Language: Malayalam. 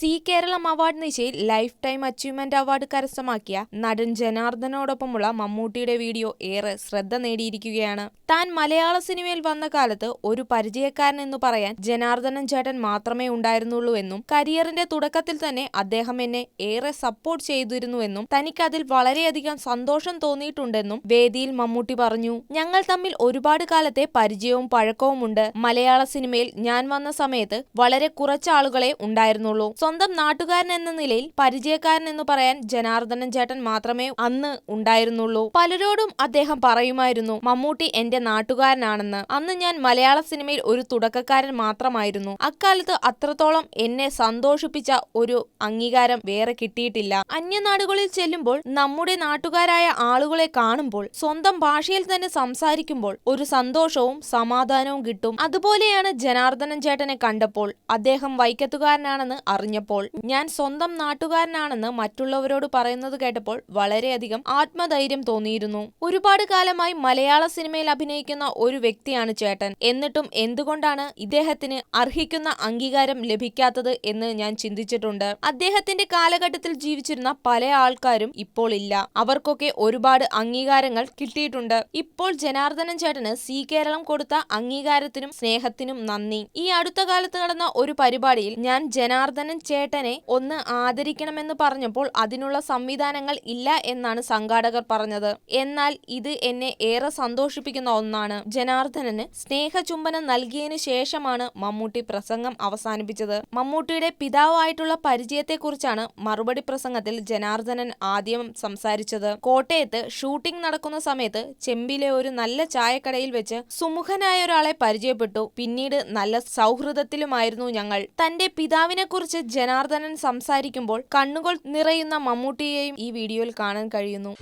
സി കേരളം അവാർഡ് നിശയിൽ ലൈഫ് ടൈം അച്ചീവ്മെന്റ് അവാർഡ് കരസ്ഥമാക്കിയ നടൻ ജനാർദ്ദനോടൊപ്പമുള്ള മമ്മൂട്ടിയുടെ വീഡിയോ ഏറെ ശ്രദ്ധ നേടിയിരിക്കുകയാണ്. താൻ മലയാള സിനിമയിൽ വന്ന കാലത്ത് ഒരു പരിചയക്കാരൻ എന്ന് പറയാൻ ജനാർദ്ദനൻ ചേട്ടൻ മാത്രമേ ഉണ്ടായിരുന്നുള്ളൂ എന്നും കരിയറിന്റെ തുടക്കത്തിൽ തന്നെ അദ്ദേഹം എന്നെ ഏറെ സപ്പോർട്ട് ചെയ്തിരുന്നുവെന്നും തനിക്കതിൽ വളരെയധികം സന്തോഷം തോന്നിയിട്ടുണ്ടെന്നും വേദിയിൽ മമ്മൂട്ടി പറഞ്ഞു. ഞങ്ങൾ തമ്മിൽ ഒരുപാട് കാലത്തെ പരിചയവും പഴക്കവുമുണ്ട്. മലയാള സിനിമയിൽ ഞാൻ വന്ന സമയത്ത് വളരെ കുറച്ച് ആളുകളെ ഉണ്ടായിരുന്നുള്ളൂ. സ്വന്തം നാട്ടുകാരൻ എന്ന നിലയിൽ പരിചയക്കാരൻ എന്ന് പറയാൻ ജനാർദ്ദനൻ ചേട്ടൻ മാത്രമേ അന്ന് ഉണ്ടായിരുന്നുള്ളൂ. പലരോടും അദ്ദേഹം പറയുമായിരുന്നു മമ്മൂട്ടി എന്റെ നാട്ടുകാരനാണെന്ന്. അന്ന് ഞാൻ മലയാള സിനിമയിൽ ഒരു തുടക്കക്കാരൻ മാത്രമായിരുന്നു. അക്കാലത്ത് അത്രത്തോളം എന്നെ സന്തോഷിപ്പിച്ച ഒരു അംഗീകാരം വേറെ കിട്ടിയിട്ടില്ല. അന്യനാടുകളിൽ ചെല്ലുമ്പോൾ നമ്മുടെ നാട്ടുകാരായ ആളുകളെ കാണുമ്പോൾ സ്വന്തം ഭാഷയിൽ തന്നെ സംസാരിക്കുമ്പോൾ ഒരു സന്തോഷവും സമാധാനവും കിട്ടും. അതുപോലെയാണ് ജനാർദ്ദനൻ ചേട്ടനെ കണ്ടപ്പോൾ. അദ്ദേഹം വൈക്കത്തുകാരനാണെന്ന് അറിഞ്ഞപ്പോൾ ഞാൻ സ്വന്തം നാട്ടുകാരനാണെന്ന് മറ്റുള്ളവരോട് പറയുന്നത് കേട്ടപ്പോൾ വളരെയധികം ആത്മധൈര്യം തോന്നിയിരുന്നു. ഒരുപാട് കാലമായി മലയാള സിനിമയിൽ അഭിനയിക്കുന്ന ഒരു വ്യക്തിയാണ് ചേട്ടൻ. എന്നിട്ടും എന്തുകൊണ്ടാണ് ഇദ്ദേഹത്തിന് അർഹിക്കുന്ന അംഗീകാരം ലഭിക്കാത്തത് എന്ന് ഞാൻ ചിന്തിച്ചിട്ടുണ്ട്. അദ്ദേഹത്തിന്റെ കാലഘട്ടത്തിൽ ജീവിച്ചിരുന്ന പല ആൾക്കാരും ഇപ്പോൾ ഇല്ല. അവർക്കൊക്കെ ഒരുപാട് അംഗീകാരങ്ങൾ കിട്ടിയിട്ടുണ്ട്. ഇപ്പോൾ ജനാർദ്ദനൻ ചേട്ടന് സി കേരളം കൊടുത്ത അംഗീകാരത്തിനും സ്നേഹത്തിനും നന്ദി. ഈ അടുത്ത കാലത്ത് നടന്ന ഒരു പരിപാടിയിൽ ഞാൻ ജനാർദ്ദനൻ ചേട്ടനെ ഒന്ന് ആദരിക്കണമെന്ന് പറഞ്ഞപ്പോൾ അതിനുള്ള സംവിധാനങ്ങൾ ഇല്ല എന്നാണ് സംഘാടകർ പറഞ്ഞത്. എന്നാൽ ഇത് എന്നെ ഏറെ സന്തോഷിപ്പിക്കുന്ന ഒന്നാണ്. ജനാർദ്ദനന് സ്നേഹചുംബനം നൽകിയതിനു ശേഷമാണ് മമ്മൂട്ടി പ്രസംഗം അവസാനിപ്പിച്ചത്. മമ്മൂട്ടിയുടെ പിതാവായിട്ടുള്ള പരിചയത്തെക്കുറിച്ചാണ് മറുപടി പ്രസംഗത്തിൽ ജനാർദ്ദനൻ ആദ്യം സംസാരിച്ചത്. കോട്ടയത്ത് ഷൂട്ടിംഗ് നടക്കുന്ന സമയത്ത് ചെമ്പിലെ ഒരു നല്ല ചായക്കടയിൽ വെച്ച് സുമുഖനായ ഒരാളെ പരിചയപ്പെട്ടു. പിന്നീട് നല്ല സൗഹൃദത്തിലുമായിരുന്നു ഞങ്ങൾ. തന്റെ പിതാവിനെ കുറിച്ച് ജനാർദ്ദനൻ സംസാരിക്കുമ്പോൾ കണ്ണുകൾ നിറയുന്ന മമ്മൂട്ടിയെയും ഈ വീഡിയോയിൽ കാണാൻ കഴിയുന്നു.